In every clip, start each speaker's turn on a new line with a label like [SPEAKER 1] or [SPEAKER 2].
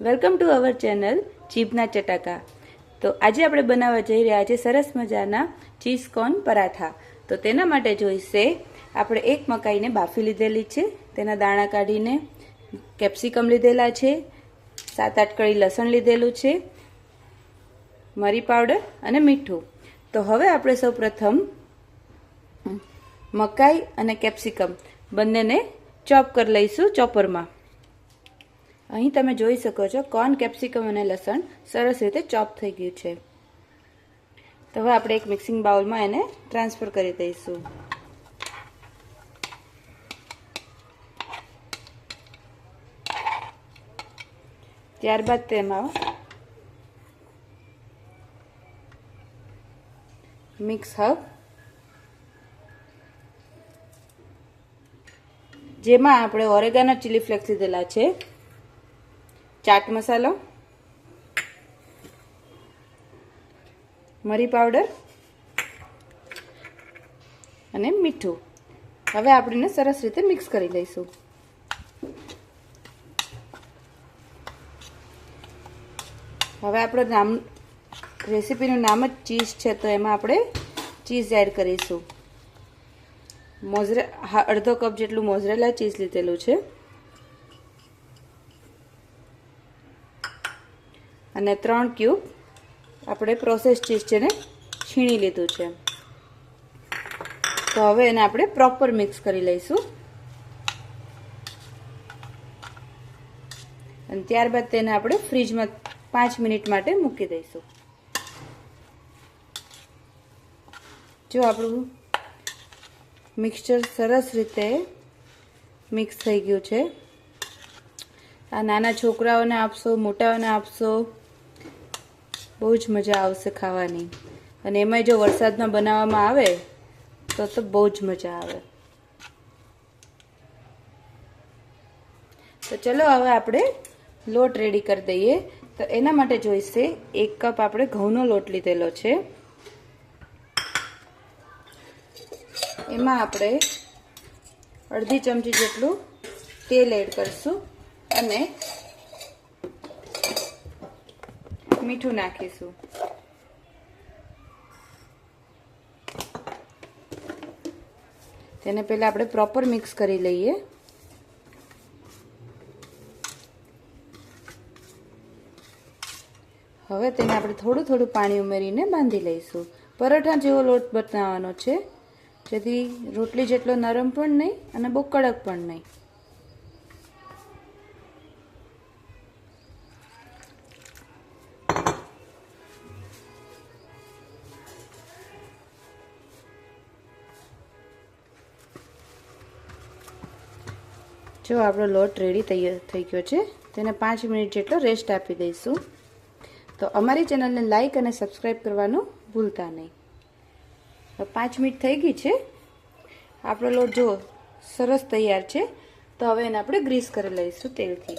[SPEAKER 1] Welcome to our channel જીભના ચટાકા. તો આજે આપણે બનાવવા જઈ રહ્યા છીએ સરસ મજાના ચીઝ પરાઠા. તો તેના માટે જોઈશે, આપણે એક મકાઈને બાફી લીધેલી છે, તેના દાણા કાઢીને કેપ્સિકમ લીધેલા છે, સાત આઠ કળી લસણ લીધેલું છે, મરી પાવડર અને મીઠું. તો હવે આપણે સૌ પ્રથમ મકાઈ અને કેપ્સિકમ બંનેને ચોપ કરી લઈશું ચોપરમાં. અહીં તમે જોઈ શકો છો કોર્ન કેપ્સિકમ અને લસણ સરસ રીતે ચોપ થઈ ગયું છે. તો હવે આપણે એક મિક્સિંગ બાઉલમાં એને ટ્રાન્સફર કરી દઈશું. ત્યારબાદ તેમાં મિક્સ હબ, જેમાં આપણે ઓરેગાનો ચીલી ફ્લેક્સ લીધેલા છે. ચાટ મસાલો, મરી પાવડર અને મીઠું. હવે આપણે સરસ રીતે મિક્સ કરી લઈશું. હવે આપણો નામ, રેસીપીનું નામ જ ચીઝ છે, તો એમાં આપણે ચીઝ એડ કરીશું. મોઝરે અડધો કપ જેટલું મોઝરેલા ચીઝ લીધેલું છે. અને ત્રણ ક્યુબ આપણે પ્રોસેસ ચીઝ છે ને છીણી લીધું છે. તો હવે એને આપણે પ્રોપર મિક્સ કરી લઈશું. અને ત્યારબાદ તેને આપણે ફ્રીજમાં પાંચ મિનિટ માટે મૂકી દઈશું. જો આપણું મિક્સચર સરસ રીતે મિક્સ થઈ ગયું છે. આ નાના છોકરાઓને આપશો, મોટાઓને આપશો બહુ જ મજા આવશે ખાવાની. અને એમાંય જો વરસાદમાં બનાવવામાં આવે, તો તો બહુ જ મજા આવે. તો ચલો હવે આપણે લોટ રેડી કરી દઈએ. તો એના માટે જોઈશે, એક કપ આપણે ઘઉંનો લોટ લીધેલો છે. એમાં આપણે અડધી ચમચી જેટલું તેલ એડ કરીશું અને મીઠું નાખીશું. તેને પહેલાં આપણે પ્રોપર મિક્સ કરી લઈએ. હવે તેને આપણે થોડું થોડું પાણી ઉમેરીને બાંધી લઈશું. પરોઠા જેવો લોટ બનાવવાનો છે. જેથી રોટલી જેટલો નરમ પણ નહીં અને બહુ કડક પણ નહીં. જો આપણો લોટ રેડી તૈયાર થઈ ગયો છે, તેને પાંચ મિનિટ જેટલો રેસ્ટ આપી દઈશું. તો અમારી ચેનલને લાઈક અને સબસ્ક્રાઈબ કરવાનું ભૂલતા નહીં. પાંચ મિનિટ થઈ ગઈ છે. આપણો લોટ જો સરસ તૈયાર છે, તો હવે એને આપણે ગ્રીસ કરી લઈશું તેલથી.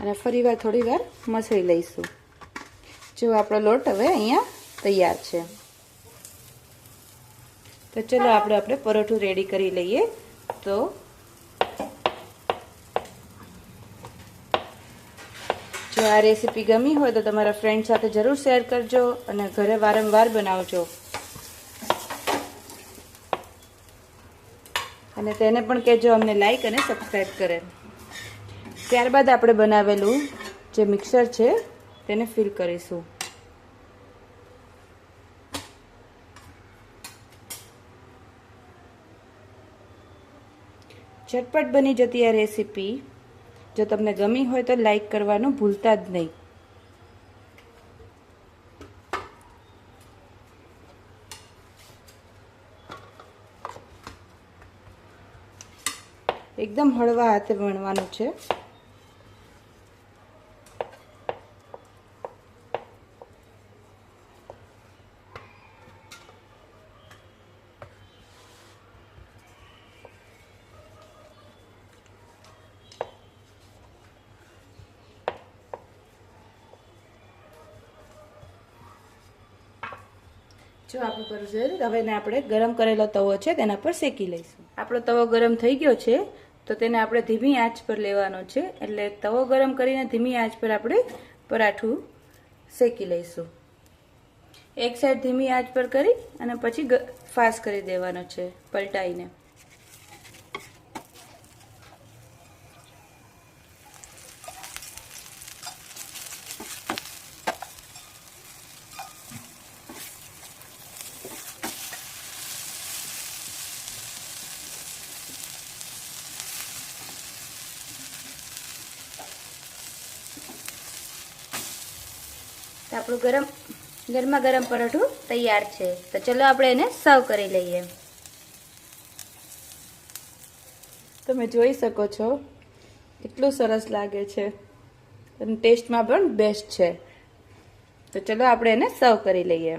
[SPEAKER 1] અને ફરી વાર થોડી વાર મસળી લઈશું. જો આપણો લોટ હવે અહીંયા તૈયાર છે. તો ચલો આપણે આપણે પરોઠું રેડી કરી લઈએ. તો જો આ રેસીપી ગમી હોય તો તમારા ફ્રેન્ડ સાથે જરૂર શેર કરજો અને ઘરે વારંવાર બનાવજો. અને તેને પણ કહેજો અમને લાઈક અને સબસ્ક્રાઈબ કરે. ત્યારબાદ આપણે બનાવેલું જે મિક્સર છે, તેને ફિલ કરીશું. ઝટપટ બની જતી આ રેસીપી. જો તમને ગમી હોય તો લાઈક કરવાનું ભૂલતા જ નહીં. એકદમ હળવા હાથે વણવાનું છે. જો આપણું કરવું જરૂર હવે એને આપણે ગરમ કરેલો તવો છે, તેના પર શેકી લઈશું. આપણો તવો ગરમ થઈ ગયો છે, તો તેને આપણે ધીમી આંચ પર લેવાનો છે, એટલે તવો ગરમ કરીને ધીમી આંચ પર આપણે પરાઠું શેકી લઈશું. એક સાઈડ ધીમી આંચ પર કરી અને પછી ફાસ્ટ કરી દેવાનો છે, પલટાઈને. તો આપણું ગરમ, ગરમા ગરમ પરોઠું તૈયાર છે. તો ચલો આપણે એને સર્વ કરી લઈએ. તમે જોઈ શકો છો, કેટલું સરસ લાગે છે. અને ટેસ્ટમાં પણ બેસ્ટ છે. તો ચલો આપણે એને સર્વ કરી લઈએ.